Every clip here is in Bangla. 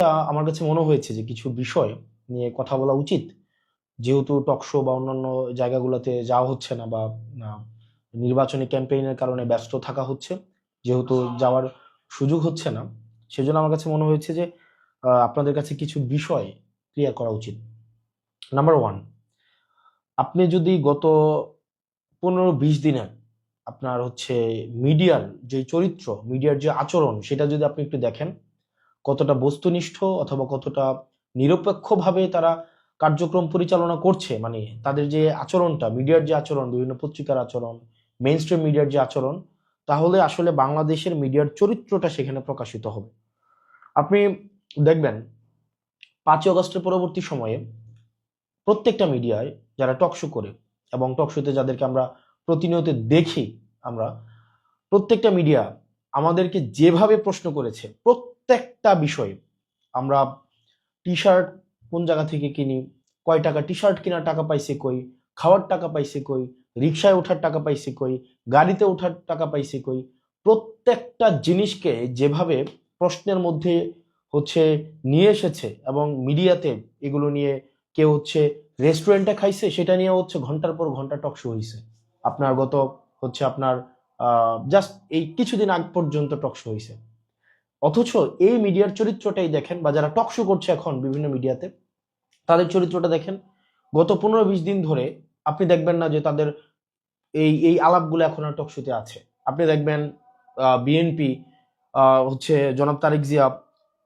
আমার কাছে মনে হয়েছে যে কিছু বিষয় নিয়ে কথা বলা উচিত। যেহেতু টকশো বা অন্যান্য জায়গাগুলোতে যাওয়া হচ্ছে না বা নির্বাচনী ক্যাম্পেইনের কারণে ব্যস্ত থাকা হচ্ছে যেহেতু যাওয়ার সুযোগ হচ্ছে না সেজন্য আমার কাছে মনে হয়েছে যে আপনাদের কাছে কিছু বিষয় ক্লিয়ার করা উচিত। নাম্বার ওয়ান আপনি যদি গত পনেরো বিশ দিনে আপনার হচ্ছে মিডিয়ার যে চরিত্র মিডিয়ার যে আচরণ সেটা যদি আপনি একটু দেখেন কতটা বস্তুনিষ্ঠ অথবা কতটা নিরপেক্ষভাবে তারা কার্যক্রম পরিচালনা করছে? মানে তাদের যে আচরণটা, মিডিয়ার যে আচরণ, বিভিন্ন পত্রিকার আচরণ মেইন স্ট্রিম মিডিয়ার যে আচরণ, তাহলে আসলে বাংলাদেশের মিডিয়ার চরিত্রটা সেখানে প্রকাশিত হবে। আপনি দেখবেন, পাঁচই অগস্টের পরবর্তী সময়ে প্রত্যেকটা মিডিয়ায় যারা টকশো করে এবং টকশোতে যাদেরকে আমরা প্রতিনিয়ত দেখি আমরা, প্রত্যেকটা মিডিয়া আমাদেরকে যেভাবে প্রশ্ন করেছে প্রত্যেকটা বিষয়ে আমরা টি শার্ট কোন জায়গা থেকে কিনি, কয় টাকা টি শার্ট কেনার টাকা পাইছে কই, খাওয়ার টাকা পাইছে কই, রিক্সায় ওঠার টাকা পাইছে কই, গাড়িতে ওঠার টাকা পাইছে কই, প্রত্যেকটা জিনিসকে যেভাবে প্রশ্নের মধ্যে হচ্ছে নিয়ে এসেছে এবং মিডিয়াতে এগুলো নিয়ে কেউ হচ্ছে রেস্টুরেন্টে খাইছে, সেটা নিয়ে হচ্ছে ঘণ্টার পর ঘণ্টা টক শো হয়েছে আপনার গত হচ্ছে আপনার জাস্ট এই কিছুদিন আগ পর্যন্ত টক শো হয়েছে অথচ এই মিডিয়ার চরিত্রটাই দেখেন বা যারা টকশো করছে এখন বিভিন্ন মিডিয়াতে, তাদের চরিত্রটা দেখেন, গত পনেরো বিশ দিন ধরে আপনি দেখবেন না যে তাদের এই এই আলাপগুলো এখন আর টকশোতে আছে। আপনি দেখবেন বিএনপি হচ্ছে জনাব তারেক জিয়া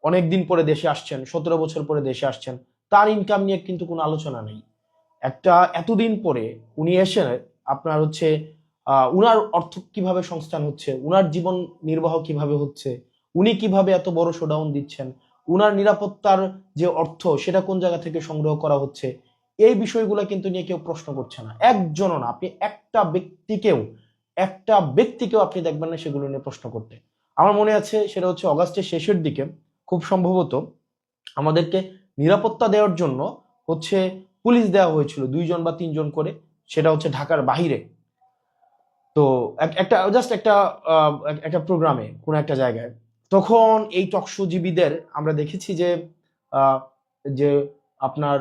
অনেক দিন পরে দেশে আসছেন, সতেরো বছর পরে দেশে আসছেন, তার ইনকাম নিয়ে কিন্তু কোনো আলোচনা নেই। একটা এতদিন পরে উনি এসে আপনার হচ্ছে উনার অর্থ কীভাবে সংস্থান হচ্ছে, উনার জীবন নির্বাহ কীভাবে হচ্ছে উনি কীভাবে এত বড় শোডাউন দিচ্ছেন? উনার নিরাপত্তার যে অর্থ, সেটা কোন জায়গা থেকে সংগ্রহ করা হচ্ছে? এই বিষয়গুলো কিন্তু নিয়ে কেউ প্রশ্ন করছে না। একজনও না, আপনি একটা ব্যক্তিকেও একটা ব্যক্তিকেও আপনি দেখবেন না সেগুলো নিয়ে প্রশ্ন করতে। আমার মনে আছে, সেটা হচ্ছে অগাস্টের শেষের দিকে, খুব সম্ভবত আমাদেরকে নিরাপত্তা দেওয়ার জন্য হচ্ছে পুলিশ দেওয়া হয়েছিল, দুইজন বা তিনজন করে, সেটা হচ্ছে ঢাকার বাহিরে। তো এক- একটা জাস্ট একটা একটা প্রোগ্রামে কোনো একটা জায়গায়। তখন এই টকশোজীবীদের আমরা দেখেছি যে যে আপনার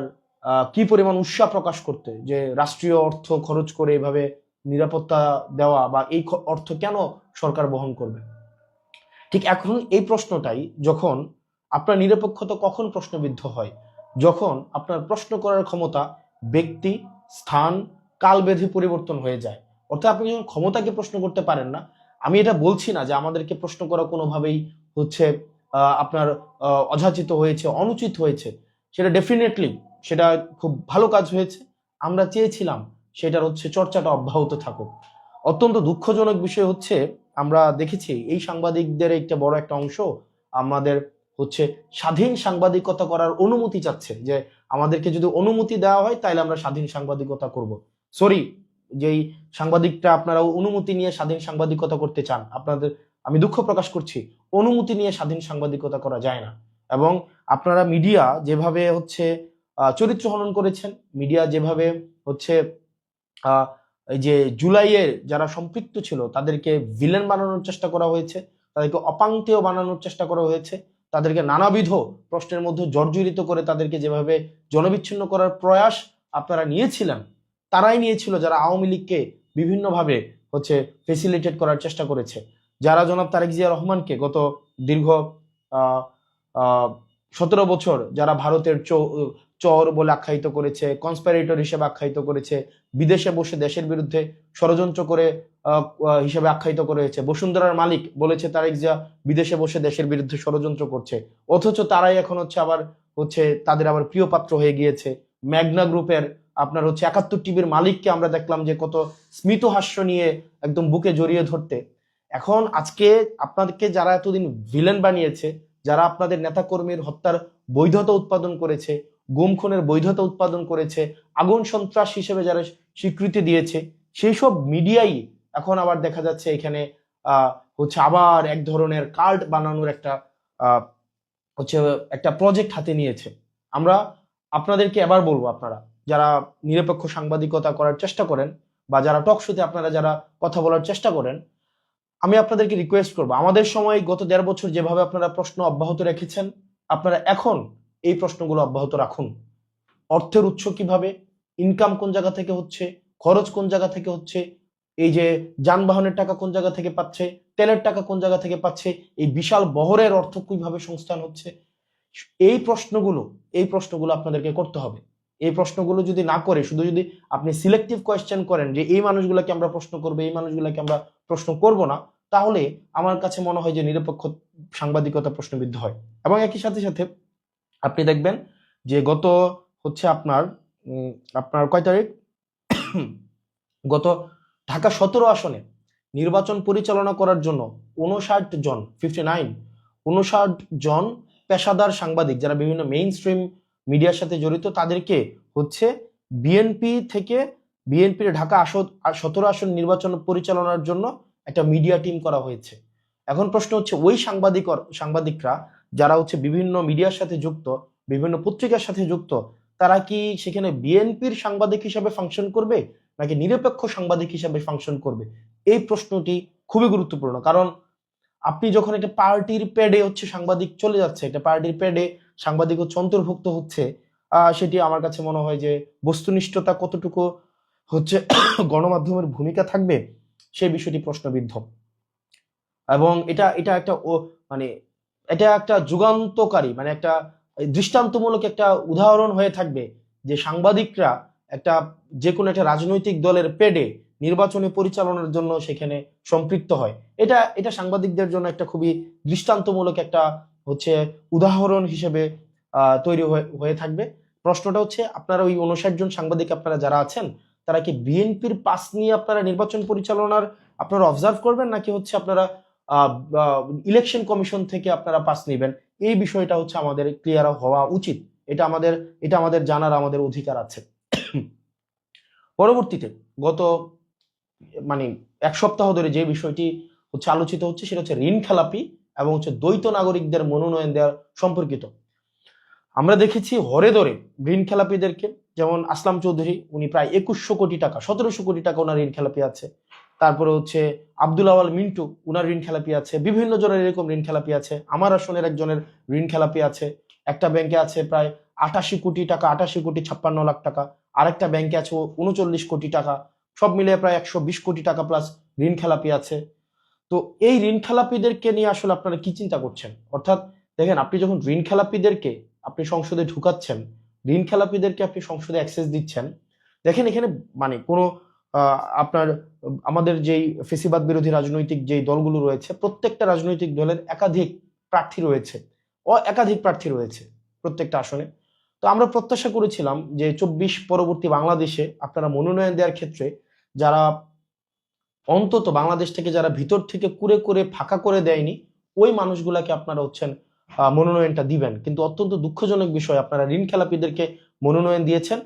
কি পরিমাণ উৎসাহ প্রকাশ করতে, যে রাষ্ট্রীয় অর্থ খরচ করে এভাবে নিরাপত্তা দেওয়া বা এই অর্থ কেন সরকার বহন করবে? ঠিক এখন এই প্রশ্নটাই যখন আপনার নিরপেক্ষতা কখন প্রশ্নবিদ্ধ হয়, যখন আপনার প্রশ্ন করার ক্ষমতা ব্যক্তি, স্থান কাল বেঁধে পরিবর্তন হয়ে যায়। অর্থাৎ আপনি যখন ক্ষমতাকে প্রশ্ন করতে পারেন না, আমি এটা বলছি না যে আমাদেরকে প্রশ্ন করা কোনোভাবেই হচ্ছে আপনার অযাচিত হয়েছে, অনুচিত হয়েছে, সেটা ডেফিনেটলি সেটা খুব ভালো কাজ হয়েছে। আমরা চেয়েছিলাম সেটার হচ্ছে চর্চাটা অব্যাহত থাকুক। অত্যন্ত দুঃখজনক বিষয় হচ্ছে, আমরা দেখেছি এই সাংবাদিকদের একটা বড় একটা অংশ আমাদের হচ্ছে স্বাধীন সাংবাদিকতা করার অনুমতি চাচ্ছে যে আমাদেরকে যদি অনুমতি দেওয়া হয় তাহলে আমরা স্বাধীন সাংবাদিকতা করব। সরি যেই সাংবাদিকটা আপনারা অনুমতি নিয়ে স্বাধীন সাংবাদিকতা করতে চান, আপনাদের, আমি দুঃখ প্রকাশ করছি। অনুমতি নিয়ে স্বাধীন সাংবাদিকতা করা যায় না। এবং আপনারা মিডিয়া যেভাবে হচ্ছে চরিত্র হনন করেছেন, মিডিয়া যেভাবে হচ্ছে যে জুলাইয়ের যারা সম্পৃক্ত ছিল, তাদেরকে ভিলেন বানানোর চেষ্টা করা হয়েছে, তাদেরকে অপাঙ্ক্তেয় বানানোর চেষ্টা করা হয়েছে, তাদেরকে নানাবিধ প্রশ্নের মধ্যে জর্জরিত করে তাদেরকে যেভাবে জনবিচ্ছিন্ন করার প্রয়াস আপনারা নিয়েছিলেন, তারাই নিয়েছিল যারা আওয়ামী লীগকে বিভিন্নভাবে হচ্ছে ফেসিলিটেট করার চেষ্টা করেছে। যারা জনাব তারেক জিয়া রহমানকে গত দীর্ঘ সতেরো বছর যারা ভারতের চর বলে আখ্যায়িত করেছে কনস্পারেটর হিসেবে আখ্যায়িত করেছে, বিদেশে বসে দেশের বিরুদ্ধে ষড়যন্ত্র করে হিসেবে আখ্যায়িত করেছে, বসুন্ধরার মালিক বলেছে তারেক জিয়া বিদেশে বসে দেশের বিরুদ্ধে ষড়যন্ত্র করছে। অথচ তারাই এখন হচ্ছে আবার হচ্ছে তাদের আবার প্রিয় পাত্র হয়ে গিয়েছে। ম্যাগনা গ্রুপের আপনার হচ্ছে একাত্তর টিভির মালিককে আমরা দেখলাম যে কত স্মিত হাস্য নিয়ে একদম বুকে জড়িয়ে ধরতে। এখন আজকে আপনাদেরকে যারা এতদিন ভিলেন বানিয়েছে, যারা আপনাদের নেতাকর্মীর হত্যার বৈধতা উৎপাদন করেছে, গুম খুনের বৈধতা উৎপাদন করেছে, আগুন সন্ত্রাস হিসেবে যারা স্বীকৃতি দিয়েছে, সেই সব মিডিয়াই এখন আবার দেখা যাচ্ছে এখানে হচ্ছে আবার এক ধরনের কার্ড বানানোর একটা হচ্ছে একটা প্রজেক্ট হাতে নিয়েছে। আমরা আপনাদেরকে এবার বলব আপনারা, যারা নিরপেক্ষ সাংবাদিকতা করার চেষ্টা করেন বা যারা টক শোতে আপনারা যারা কথা বলার চেষ্টা করেন আমি আপনাদেরকে রিকোয়েস্ট করব। আমাদের সময় গত দেড় বছর যেভাবে আপনারা প্রশ্ন অব্যাহত রেখেছেন, আপনারা এখন এই প্রশ্নগুলো অব্যাহত রাখুন। অর্থের উৎস কীভাবে? ইনকাম কোন জায়গা থেকে হচ্ছে? খরচ কোন জায়গা থেকে হচ্ছে? এই যে যানবাহনের টাকা কোন জায়গা থেকে পাচ্ছে? তেলের টাকা কোন জায়গা থেকে পাচ্ছে? এই বিশাল বহরের অর্থ কীভাবে সংস্থান হচ্ছে? এই প্রশ্নগুলো এই প্রশ্নগুলো আপনাদেরকে করতে হবে। এই প্রশ্নগুলো যদি না করে, শুধু যদি আপনি সিলেক্টিভ কোয়েশ্চেন করেন যে এই মানুষগুলোকে আমরা প্রশ্ন করব, এই মানুষগুলোকে আমরা প্রশ্ন করব না, তাহলে আমার কাছে মনে হয় যে নিরপেক্ষ সাংবাদিকতা প্রশ্নবিদ্ধ হয়। এবং একই সাথে সাথে আপনি দেখবেন যে গত হচ্ছে আপনার আপনার কয় তারিখ? গত ঢাকা সতেরো আসনে নির্বাচন পরিচালনা করার জন্য উনষাট জন ফিফটি নাইন উনষাট জন পেশাদার সাংবাদিক যারা বিভিন্ন মেইন স্ট্রিম মিডিয়ার সাথে জড়িত, তাদেরকে হচ্ছে বিএনপি থেকে বিএনপির ঢাকা আসন সতেরো আসন নির্বাচন পরিচালনার জন্য একটা মিডিয়া টিম করা হয়েছে। এখন প্রশ্ন হচ্ছে, ওই সাংবাদিক সাংবাদিকরা যারা হচ্ছে বিভিন্ন মিডিয়ার সাথে যুক্ত, বিভিন্ন পত্রিকার সাথে যুক্ত, তারা কি সেখানে বিএনপির সাংবাদিক হিসাবে ফাংশন করবে, নাকি নিরপেক্ষ সাংবাদিক হিসাবে ফাংশন করবে? এই প্রশ্নটি খুবই গুরুত্বপূর্ণ। কারণ আপনি যখন একটা পার্টির প্যাডে হচ্ছে সাংবাদিক চলে যাচ্ছে, একটা পার্টির প্যাডে সাংবাদিক হচ্ছে, অন্তর্ভুক্ত হচ্ছে সেটি আমার কাছে মনে হয় যে বস্তুনিষ্ঠতা কতটুকু হচ্ছে গণমাধ্যমের ভূমিকা থাকবে, সেই বিষয়টি প্রশ্নবিদ্ধ। এবং এটা এটা একটা মানে এটা একটা যুগান্তকারী মানে একটা দৃষ্টান্তমূলক একটা উদাহরণ হয়ে থাকবে যে সাংবাদিকরা একটা যে কোনো একটা রাজনৈতিক দলের পেডে নির্বাচনী পরিচালনার জন্য সেখানে সম্পৃক্ত হয়। এটা এটা সাংবাদিকদের জন্য একটা খুবই দৃষ্টান্তমূলক একটা হচ্ছে উদাহরণ হিসেবে তৈরি হয়ে হয়ে থাকবে। প্রশ্নটা হচ্ছে, আপনারা ওই উনষাট জন সাংবাদিক আপনারা যারা আছেন তারা কি বিএনপির পাস নিয়ে আপনারা নির্বাচন পরিচালনার আপনারা অবজার্ভ করবেন, নাকি হচ্ছে আপনারা ইলেকশন কমিশন থেকে আপনারা পাস নেবেন? এই বিষয়টা হচ্ছে আমাদের ক্লিয়ার হওয়া উচিত। এটা আমাদের এটা আমাদের জানার আমাদের অধিকার আছে। পরবর্তীতে গত মানে এক সপ্তাহ ধরে যে বিষয়টি হচ্ছে আলোচিত হচ্ছে, সেটা হচ্ছে ঋণ খেলাপি এবং হচ্ছে দ্বৈত নাগরিকদের মনোনয়ন দেওয়ার সম্পর্কিত। আমরা দেখেছি হরে ধরে ঋণ খেলাপিদেরকে, যেমন আসলাম চৌধুরী, উনি প্রায় একুশশো কোটি টাকা, সতেরোশো কোটি টাকা ওনার ঋণ খেলাপি আছে। তারপরে হচ্ছে আব্দুল আওয়াল মিন্টু, উনার ঋণ খেলাপি আছে। বিভিন্ন জনের এরকম ঋণ খেলাপি আছে। আমার আসনের একজনের ঋণ খেলাপি আছে। একটা ব্যাংকে আছে প্রায় আটাশি কোটি টাকা, আটাশি কোটি ছাপ্পান্ন লাখ টাকা। আরেকটা ব্যাংকে আছে উনচল্লিশ কোটি টাকা। সব মিলিয়ে প্রায় একশো বিশ কোটি টাকা প্লাস ঋণ খেলাপি আছে। তো এই ঋণ খেলাপিদেরকে নিয়ে আসলে আপনারা কি চিন্তা করছেন? অর্থাৎ দেখেন, আপনি যখন ঋণ খেলাপিদেরকে আপনি সংসদে ঢুকাচ্ছেন, ঋণ খেলাপিদেরকে আপনি সংসদে অ্যাক্সেস দিচ্ছেন। দেখেন এখানে মানে কোনো আপনার, আমাদের যেই ফেসিবাদ বিরোধী রাজনৈতিক যেই দলগুলো রয়েছে, প্রত্যেকটা রাজনৈতিক দলের একাধিক প্রার্থী রয়েছে। ও একাধিক প্রার্থী রয়েছে প্রত্যেকটা আসনে। তো আমরা প্রত্যাশা করেছিলাম যে চব্বিশ পরবর্তী বাংলাদেশে আপনারা মনোনয়ন দেওয়ার ক্ষেত্রে যারা অন্তত বাংলাদেশ থেকে যারা ভিতর থেকে কুরে করে ফাঁকা করে দেয়নি, ওই মানুষগুলাকে আপনারা হচ্ছেন মনোনয়নটা দিবেন। কিন্তু অত্যন্ত দুঃখজনক বিষয়, আপনারা ঋণ খেলাপিদেরকে মনোনয়ন দিয়েছেন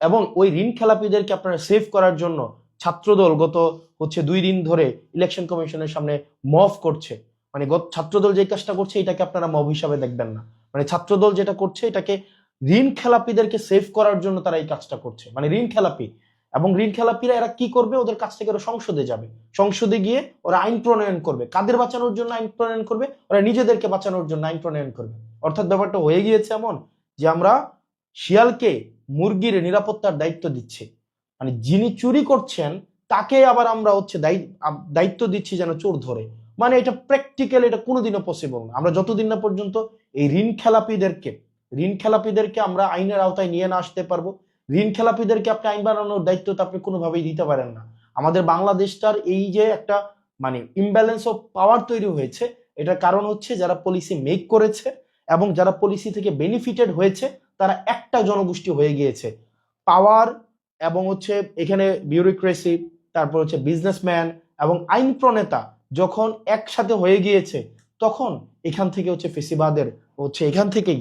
এবং ওই ঋণ খেলাপিদেরকে আপনারা সেভ করার জন্য ছাত্রদল গত হচ্ছে দুই দিন ধরে ইলেকশন কমিশনের সামনে মফ করছে। মানে ছাত্রদল যে কাজটা করছে, এটাকে আপনারা মব হিসাবে দেখবেন না। মানে ছাত্রদল যেটা করছে, এটাকে ঋণ খেলাপিদেরকে সেভ করার জন্য তারা এই কাজটা করছে। মানে ঋণ খেলাপি এবং ঋণ খেলাপিরা এরা কি করবে? ওদের কাছ থেকে ওরা সংসদে যাবে। সংসদে গিয়ে ওরা আইন প্রণয়ন করবে। কাদের বাঁচানোর জন্য আইন প্রণয়ন করবে? ওরা নিজেদেরকে বাঁচানোর জন্য আইন প্রণয়ন করবে। অর্থাৎ ব্যাপারটা হয়ে গিয়েছে এমন যে আমরা শিয়ালকে মুরগির নিরাপত্তার দায়িত্ব দিচ্ছি। মানে যিনি চুরি করছেন, তাকে আবার আমরা হচ্ছে দায়ি- দায়িত্ব দিচ্ছি যেন চোর ধরে। মানে এটা প্র্যাকটিক্যাল এটা কোনোদিনও পসিবল না। আমরা যতদিন না পর্যন্ত এই ঋণ খেলাপিদেরকে ঋণ খেলাপিদেরকে আমরা আইনের আওতায় নিয়ে না আসতে পারব ঋণ খেলাপিদেরকে আপনি আইন বানানোর দায়িত্ব তো আপনি কোনোভাবেই দিতে পারেন না। আমাদের বাংলাদেশটার এই যে একটা মানে ইমব্যালেন্স অফ পাওয়ার তৈরি হয়েছে, এটার কারণ হচ্ছে যারা পলিসি মেক করেছে এবং যারা পলিসি থেকে বেনিফিটেড হয়েছে, তারা একটা জনগোষ্ঠী হয়ে গিয়েছে। পাওয়ার এবং হচ্ছে এখানে বিউরোক্রেসি তারপর হচ্ছে বিজনেসম্যান এবং আইন প্রণেতা যখন একসাথে হয়ে গিয়েছে, তখন এখান থেকে হচ্ছে ফেসিবাদের, হচ্ছে এখান থেকেই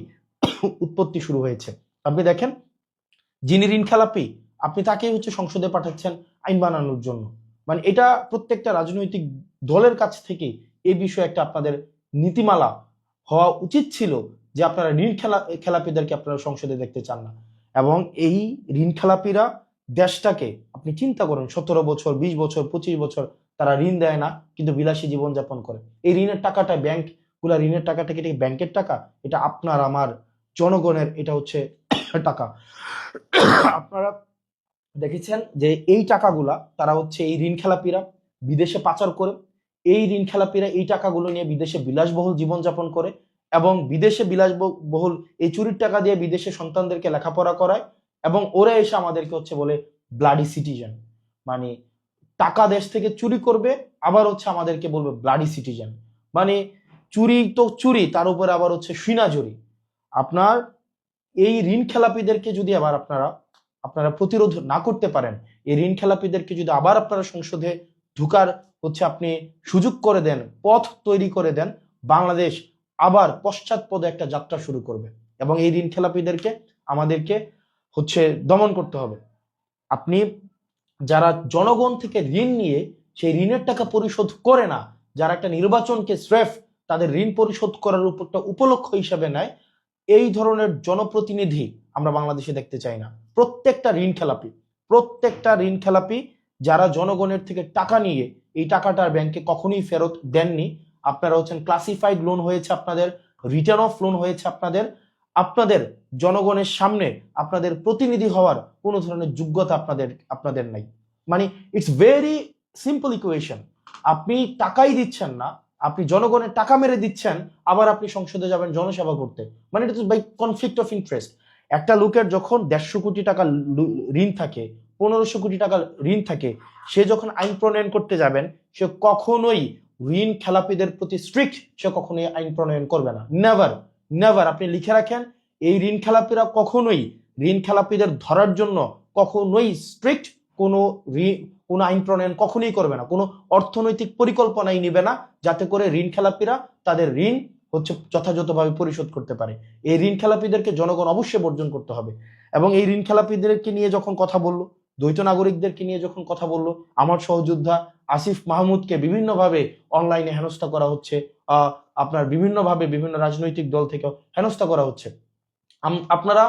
উৎপত্তি শুরু হয়েছে। আপনি দেখেন যিনি ঋণ খেলাপি, আপনি তাকেই হচ্ছে সংসদে পাঠাচ্ছেন আইন বানানোর জন্য। মানে এটা প্রত্যেকটা রাজনৈতিক দলের কাছ থেকে এই বিষয়ে একটা আপনাদের নীতিমালা হওয়া উচিত ছিল যে আপনারা ঋণ খেলা, খেলাপিদেরকে আপনারা সংসদে দেখতে চান না। এবং এই ঋণ খেলাপিরা দেশটাকে, আপনি চিন্তা করেন, সতেরো বছর, বিশ বছর, পঁচিশ বছর তারা ঋণ দেয় না, কিন্তু বিলাসী জীবনযাপন করে। এই ঋণের টাকাটা ব্যাংকগুলা ঋণের টাকাটা কি ব্যাংকের টাকা? এটা আপনার, আমার জনগণের, এটা হচ্ছে টাকা। আপনারা দেখেছেন যে এই টাকাগুলা তারা হচ্ছে এই ঋণ খেলাপিরা বিদেশে পাচার করে। এই ঋণ খেলাপিরা এই টাকাগুলো নিয়ে বিদেশে বিলাসবহুল জীবনযাপন করে এবং বিদেশে বিলাসবহুল এই চুরির টাকা দিয়ে বিদেশে সন্তানদেরকে লেখাপড়া করায় এবং ওরা এসে আমাদেরকে হচ্ছে বলে ব্লাডি সিটিজেন মানে টাকা দেশ থেকে চুরি করবে, আবার হচ্ছে আমাদেরকে বলবে ব্লাডি সিটিজেন মানে চুরি তো চুরি, তার উপরে আবার হচ্ছে সিনাজুরি। আপনার এই ঋণ খেলাপিদেরকে যদি আবার আপনারা আপনারা প্রতিরোধ না করতে পারেন, এই ঋণ খেলাপিদেরকে যদি আবার আপনারা সংসদে ঢুকার হচ্ছে আপনি সুযোগ করে দেন, পথ তৈরি করে দেন, বাংলাদেশ আবার পশ্চাৎপদে একটা যাত্রা শুরু করবে এবং এই ঋণ খেলাপিদেরকে আমাদেরকে হচ্ছে দমন করতে হবে। আপনি যারা জনগণ থেকে ঋণ নিয়ে সেই ঋণের টাকা পরিশোধ করে না, যারা একটা নির্বাচনকে স্রেফ তাদের ঋণ পরিশোধ করার উপর উপলক্ষ হিসাবে নেয় এই ধরনের জনপ্রতিনিধি আমরা বাংলাদেশে দেখতে চাই না। প্রত্যেকটা ঋণ খেলাপি, প্রত্যেকটা ঋণ খেলাপি যারা জনগণের থেকে টাকা নিয়ে এই টাকাটা ব্যাংকে কখনোই ফেরত দেননি, আপনারা হচ্ছেন ক্লাসিফাইড লোন হয়েছে আপনাদের রিটার্ন অফ লোন হয়েছে আপনাদের আপনাদের জনগণের সামনে আপনাদের প্রতিনিধি হওয়ার কোনো ধরনের যোগ্যতা আপনাদের আপনাদের নাই। মানে ইটস ভেরি সিম্পল ইকুয়েশন আপনি টাকাই দিচ্ছেন না আপনি জনগণের টাকা মেরে দিচ্ছেন, আবার আপনি সংসদে যাবেন জনসেবা করতে। মানে এটা বাই কনফ্লিক্ট অফ ইন্টারেস্ট একটা লোকের যখন দেড়শো কোটি টাকা ঋণ থাকে, পনেরোশো কোটি টাকা ঋণ থাকে, সে যখন আইন প্রণয়ন করতে যাবেন, সে কখনোই ঋণ খেলাপিদের প্রতি স্ট্রিক্ট সে কখনোই আইন প্রণয়ন করবে না। নেভার নেভার আপনি লিখে রাখেন, এই ঋণ খেলাপিরা কখনোই, ঋণ খেলাপিদের ধরার জন্য কখনোই স্ট্রিক্ট কোনো কোনো আইন প্রণয়ন কখনোই করবে না, কোনো অর্থনৈতিক পরিকল্পনাই নেবে না, যাতে করে ঋণ খেলাপিরা তাদের ঋণ হচ্ছে যথাযথভাবে পরিশোধ করতে পারে। এই ঋণ খেলাপিদেরকে জনগণ অবশ্যই বর্জন করতে হবে। এবং এই ঋণ খেলাপিদেরকে নিয়ে যখন কথা বলল, দ্বৈত নাগরিকদেরকে নিয়ে যখন কথা বলল, আমার সহযোদ্ধা আসিফ মাহমুদকে বিভিন্নভাবে অনলাইনে হেনস্থা করা হচ্ছে আপনার বিভিন্নভাবে বিভিন্ন রাজনৈতিক দল থেকে হেনস্থা করা হচ্ছে। আপনারা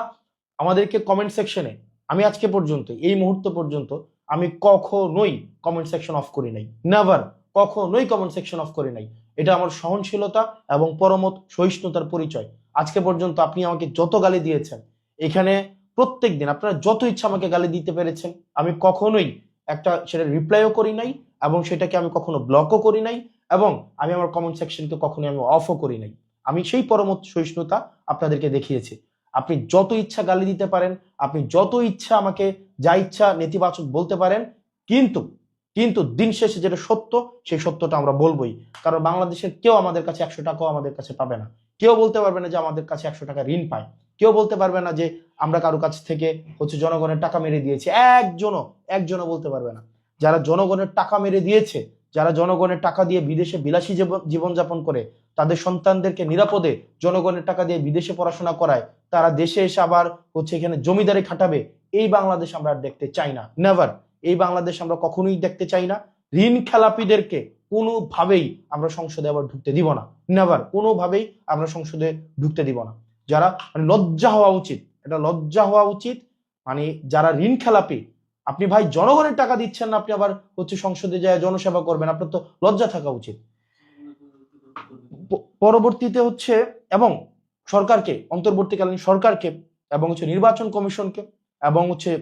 আমাদেরকে কমেন্ট সেকশনে আমি আজকে পর্যন্ত এই মুহূর্ত পর্যন্ত আমি কখনোই কমেন্ট সেকশন অফ করি নাই। নেভার কখনোই কমেন্ট সেকশন অফ করি নাই। এটা আমার সহনশীলতা এবং পরমত সহিষ্ণুতার পরিচয়। আজকে পর্যন্ত আপনি আমাকে যত গালি দিয়েছেন, এখানে প্রত্যেক দিন আপনারা যত ইচ্ছা আমাকে গালি দিতে পেরেছেন, আমি কখনোই একটা সেটা রিপ্লাইও করি নাই এবং সেটাকে আমি কখনো ব্লকও করি নাই এবং আমি আমার কমেন্ট সেকশনকে কখনোই আমি অফও করি নাই। আমি সেই পরমত সহিষ্ণুতা আপনাদেরকে দেখিয়েছি। আপনি যত ইচ্ছা গালি দিতে পারেন, আপনি যত ইচ্ছা আমাকে যা ইচ্ছা নেতিবাচক বলতে পারেন, কিন্তু কিন্তু দিন শেষে যেটা সত্য, সেই সত্যটা আমরা বলবোই। কারণ বাংলাদেশের কেউ আমাদের কাছে একশো টাকাও আমাদের কাছে পাবে না। কেউ বলতে পারবে না যে আমাদের কাছে একশো টাকা ঋণ পায়। কেউ বলতে পারবে না যে আমরা কারও কাছ থেকে হচ্ছে জনগণের টাকা মেরে দিয়েছি। একজনও একজনও বলতে পারবে না। যারা জনগণের টাকা মেরে দিয়েছে, যারা জনগণের টাকা দিয়ে বিদেশে বিলাসী জীবন- জীবনযাপন করে, তাদের সন্তানদেরকে নিরাপদে জনগণের টাকা দিয়ে বিদেশে পড়াশোনা করায় তারা দেশে এসে আবার হচ্ছে এখানে জমিদারি খাটাবে। এই বাংলাদেশ আমরা আর দেখতে চাই না। নেভার এই বাংলাদেশ আমরা কখনোই দেখতে চাই না। ঋণ খেলাপিদেরকে কোনোভাবেই আমরা সংসদে আবার ঢুকতে দিব না। নেভার কোনোভাবেই আমরা সংসদে ঢুকতে দিব না। যারা মানে লজ্জা হওয়া উচিত, এটা লজ্জা হওয়া উচিত। মানে যারা ঋণ খেলাপি, আপনি ভাই জনগণের টাকা দিচ্ছেন না, আপনি আবার হচ্ছে সংসদে যায় জনসেবা করবেন, আপনার তো লজ্জা থাকা উচিত। পরবর্তীতে হচ্ছে, এবং সরকারকে, অন্তর্বর্তীকালীন সরকারকে এবং হচ্ছে নির্বাচন কমিশনকে এবং হচ্ছে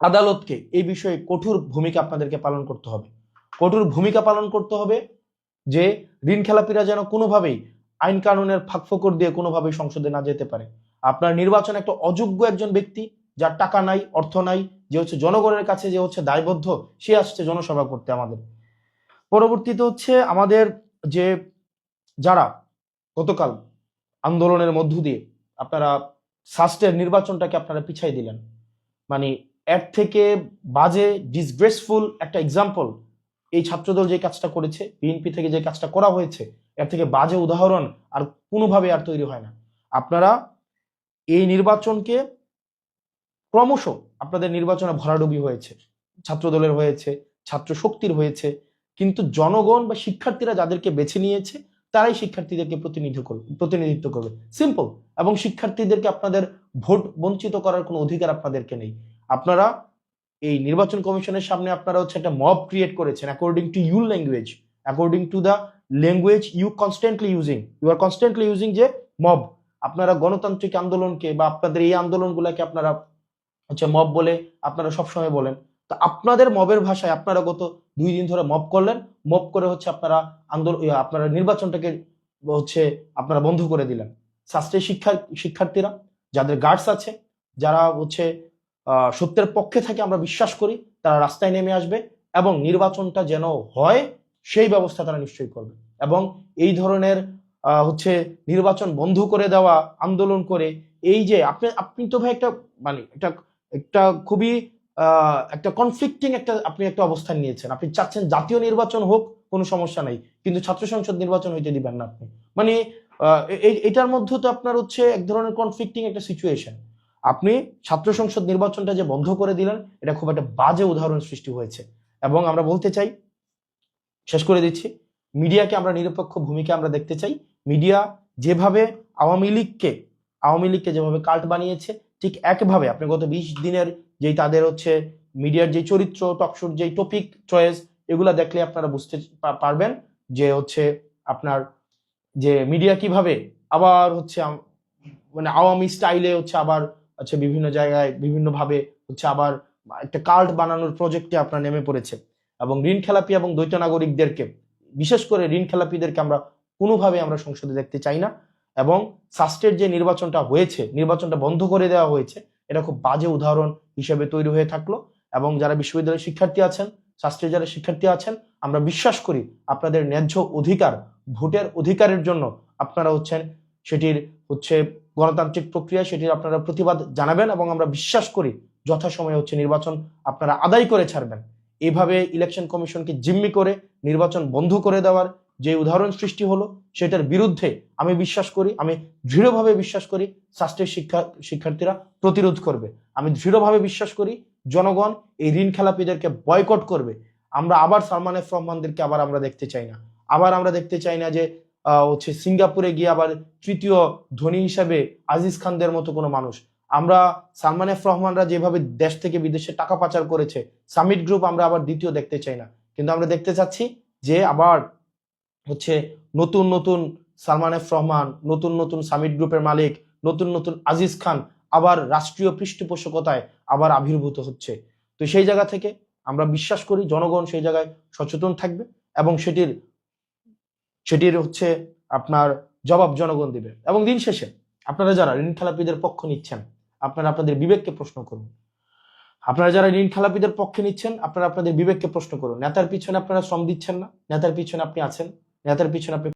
আদালতকে এই বিষয়ে কঠোর ভূমিকা আপনাদেরকে পালন করতে হবে। কঠোর ভূমিকা পালন করতে হবে যে ঋণ খেলাপিরা যেন কোনোভাবেই আইন কানুনের ফাঁকফোকর দিয়ে কোনোভাবেই সংসদে না যেতে পারে। আপনার নির্বাচন একটা অযোগ্য একজন ব্যক্তি যার টাকা নাই, অর্থ নাই, যে হচ্ছে জনগণের কাছে যে হচ্ছে দায়বদ্ধ, সে আসছে জনসভা করতে আমাদের। পরবর্তীতে হচ্ছে আমাদের যে যারা গতকাল আন্দোলনের মধ্য দিয়ে আপনারা সাস্টের নির্বাচনটাকে আপনারা পিছাই দিলেন। মানে এর থেকে বাজে ডিসগ্রেসফুল একটা এক্সাম্পল এই ছাত্রদল যে কাজটা করেছে বিএনপি থেকে যে কাজটা করা হয়েছে, এর থেকে বাজে উদাহরণ আর কোনোভাবে আর তৈরি হয় না। আপনারা এই নির্বাচনকে ক্রমশ আপনাদের নির্বাচনে ভরাডুবি হয়েছে, ছাত্রদলের হয়েছে ছাত্র শক্তির হয়েছে, কিন্তু জনগণ বা শিক্ষার্থীরা যাদেরকে বেছে নিয়েছে তারাই শিক্ষার্থীদেরকে প্রতিনিধি করবে, প্রতিনিধিত্ব করবে। সিম্পল এবং শিক্ষার্থীদেরকে আপনাদের ভোট বঞ্চিত করার কোনো অধিকার আপনাদেরকে নেই। আপনারা এই নির্বাচন কমিশনের সামনে আপনারা হচ্ছে একটা মব ক্রিয়েট করেছেন according to your language according to the language you constantly using you are constantly using যে মব আপনারা গণতান্ত্রিক আন্দোলনকে বা আপনাদের এই আন্দোলনগুলোকে আপনারা হচ্ছে মব বলে আপনারা সবসময় বলেন। তো আপনাদের মবের ভাষায় আপনারা গত দুই দিন ধরে মব করলেন। মব করে হচ্ছে আপনারা আন্দোলন আপনারা নির্বাচনটাকে হচ্ছে আপনারা বন্ধ করে দিলেন। শাস্ত্রের শিক্ষা শিক্ষার্থীরা, যাদের গার্ডস আছে, যারা হচ্ছে সত্যের পক্ষে থাকে আমরা বিশ্বাস করি, তারা রাস্তায় নেমে আসবে এবং নির্বাচনটা যেন হয়, সেই ব্যবস্থা তারা নিশ্চয়ই করবে। এবং এই ধরনের হচ্ছে নির্বাচন বন্ধ করে দেওয়া, আন্দোলন করে, এই যে আপনি আপনি তো ভাই একটা মানে একটা একটা খুবই একটা কনফ্লিক্টিং একটা, আপনি একটা অবস্থান নিয়েছেন। আপনি চাচ্ছেন জাতীয় নির্বাচন হোক, কোনো সমস্যা নাই। কিন্তু ছাত্র সংসদ নির্বাচন হইতে দিবেন না আপনি। মানে এটার মধ্যে তো আপনার হচ্ছে এক ধরনের কনফ্লিক্টিং একটা সিচুয়েশন আপনি ছাত্র সংসদ নির্বাচনটা যে বন্ধ করে দিলেন, এটা খুব একটা বাজে উদাহরণ সৃষ্টি হয়েছে। এবং আমরা বলতে চাই, শেষ করে দিচ্ছি, মিডিয়াকে আমরা নিরপেক্ষ ভূমিকা আমরা দেখতে চাই। মিডিয়া যেভাবে আওয়ামী লীগকে আওয়ামী লীগকে যেভাবে কাল্ট বানিয়েছে ঠিক একভাবে আপনি গত বিশ দিনের যেই তাদের হচ্ছে মিডিয়ার যে চরিত্র টকশোর যেই টপিক চয়েস এগুলা দেখলে আপনারা বুঝতে পারবেন যে হচ্ছে আপনার যে মিডিয়া কীভাবে আবার হচ্ছে মানে আওয়ামী স্টাইলে হচ্ছে আবার হচ্ছে বিভিন্ন জায়গায় বিভিন্নভাবে হচ্ছে আবার একটা কার্ড বানানোর প্রজেক্টে আপনার নেমে পড়েছে। এবং ঋণ খেলাপি এবং দ্বৈত নাগরিকদেরকে, বিশেষ করে ঋণ খেলাপিদেরকে আমরা কোনোভাবে আমরা সংসদে দেখতে চাই না। এবং সাস্টের যে নির্বাচনটা হয়েছে, নির্বাচনটা বন্ধ করে দেওয়া হয়েছে, এটা খুব বাজে উদাহরণ হিসেবে তৈরি হয়ে থাকল। এবং যারা বিশ্ববিদ্যালয়ের শিক্ষার্থী আছেন শাস্ত্রের যারা শিক্ষার্থী আছেন, আমরা বিশ্বাস করি আপনাদের ন্যায্য অধিকার, ভোটের অধিকারের জন্য আপনারা হচ্ছেন, সেটির হচ্ছে গণতান্ত্রিক প্রক্রিয়া, সেটির আপনারা প্রতিবাদ জানাবেন এবং আমরা বিশ্বাস করি যথাসময়ে হচ্ছে নির্বাচন আপনারা আদায় করে ছাড়বেন। এভাবে ইলেকশন কমিশনকে জিম্মি করে নির্বাচন বন্ধ করে দেওয়ার যে উদাহরণ সৃষ্টি হলো, সেটার বিরুদ্ধে আমি বিশ্বাস করি, আমি দৃঢ়ভাবে বিশ্বাস করি শাস্ত্রের শিক্ষা, শিক্ষার্থীরা প্রতিরোধ করবে। আমি দৃঢ়ভাবে বিশ্বাস করি জনগণ এই ঋণ খেলাপিদেরকে বয়কট করবে। আমরা আবার সালমান এফ রহমানদেরকে আবার আমরা দেখতে চাই না। আবার আমরা দেখতে চাই না যে হচ্ছে সিঙ্গাপুরে গিয়ে আবার তৃতীয় ধনী হিসাবে আজিজ খানদের মতো কোনো মানুষ। আমরা সালমান এফ রহমানরা যেভাবে দেশ থেকে বিদেশে টাকা পাচার করেছে, সামিট গ্রুপ আমরা আবার দ্বিতীয় দেখতে চাই না। কিন্তু আমরা দেখতে চাচ্ছি যে আবার হচ্ছে নতুন নতুন সালমান এফ রহমান, নতুন নতুন সামিট গ্রুপের মালিক, নতুন নতুন আজিজ খান আবার রাষ্ট্রীয় পৃষ্ঠপোষকতায় আবার আবির্ভূত হচ্ছে। তো সেই জায়গা থেকে আমরা বিশ্বাস করি জনগণ সেই জায়গায় সচেতন থাকবে এবং সেটির সেটির হচ্ছে আপনার জবাব জনগণ দিবে। এবং দিন শেষে আপনারা যারা ঋণ খেলাপিদের পক্ষ নিচ্ছেন, আপনারা আপনাদের বিবেককে প্রশ্ন করুন। আপনারা যারা ঋণ খেলাপিদের পক্ষে নিচ্ছেন, আপনারা আপনাদের বিবেককে প্রশ্ন করুন। নেতার পিছনে আপনারা শ্রম দিচ্ছেন না, নেতার পিছনে আপনি আছেন। নেতার পিছনে আপনি